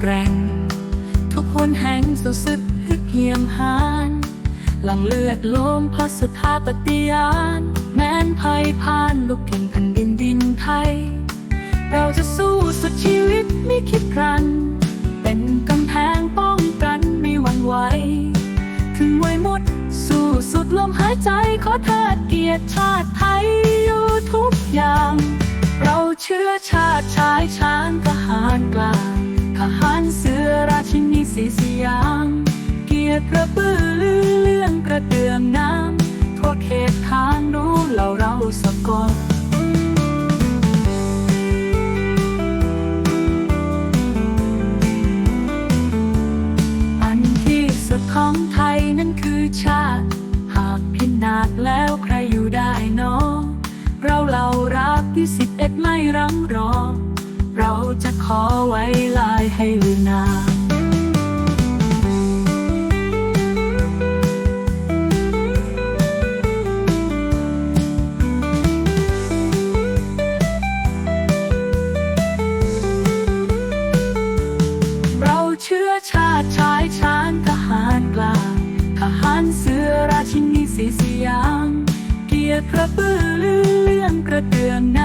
แกร่ง ทุกคนแห่งสุดสึกฮึกเหียมหาน หลังเลือดลมพระสุธาปฏิญาณ แม้นภัยผ่านลุกแข่งแผ่นดินดินไทย เราจะสู้สุดชีวิตไม่คิดกรัน เป็นกำแพงป้องกันไม่หวั่นไหว ถึงไว้หมดสู้สุดลมหายใจขอเทิดเกียรติชาติไทยอยู่ทุกอย่าง เราเชื่อชาติชายช้างทหารกล ตกระปือลือเรื่องกระเดื่องน้ำทั่วเขตทางรู้เราเราสะกดอันที่สุดของไทยนั้นคือชาติ หากพินาศแล้วใครอยู่ได้เนอเราเรารักที่สิบเอ็ดไม่รังรอ เราจะขอไว้ลายให้ลือนา กระปือเลื่องกระเดือน